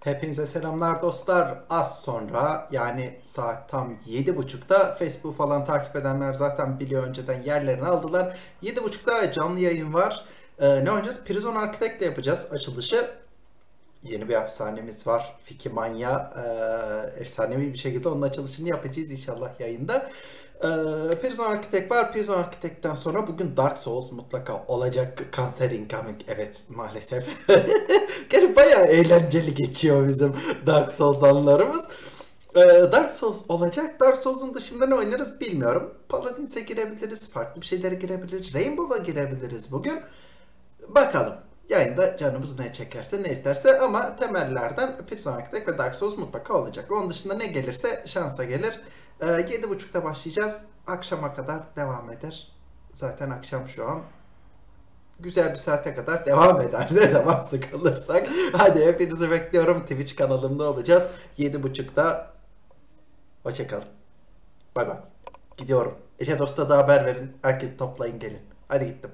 Hepinize selamlar dostlar. Az sonra yani saat tam 7.30'da Facebook falan takip edenler zaten biliyor önceden yerlerini aldılar. 7.30'da canlı yayın var. Ee, ne oynayacağız? Prison Architect'le yapacağız açılışı. Yeni bir hapishanemiz var. Fiki Manya. Ee, efsanevi bir şekilde onun açılışını yapacağız inşallah yayında. Ee, Prison Architect var. Prison Architect'ten sonra bugün Dark Souls mutlaka olacak. Cancer Incoming. Evet maalesef. Gerçi bayağı eğlenceli geçiyor bizim Dark Souls anlarımız. Ee, Dark Souls olacak. Dark Souls'un dışında ne oynarız bilmiyorum. Paladins'e girebiliriz. Farklı bir şeylere girebiliriz. Rainbow'a girebiliriz bugün. Bakalım. Yayında canımız ne çekerse ne isterse ama temellerden Prison Architect ve Dark Souls mutlaka olacak. Onun dışında ne gelirse şansa gelir. Ee, 7.30'da başlayacağız. Akşama kadar devam eder. Zaten akşam şu an. Güzel bir saate kadar devam eder. Ne zaman sıkılırsak. Hadi hepinizi bekliyorum. Twitch kanalımda olacağız. 7.30'da. Hoşçakalın. Bay bay. Gidiyorum. Eşe dosta da haber verin. Herkes toplayın gelin. Hadi gittim.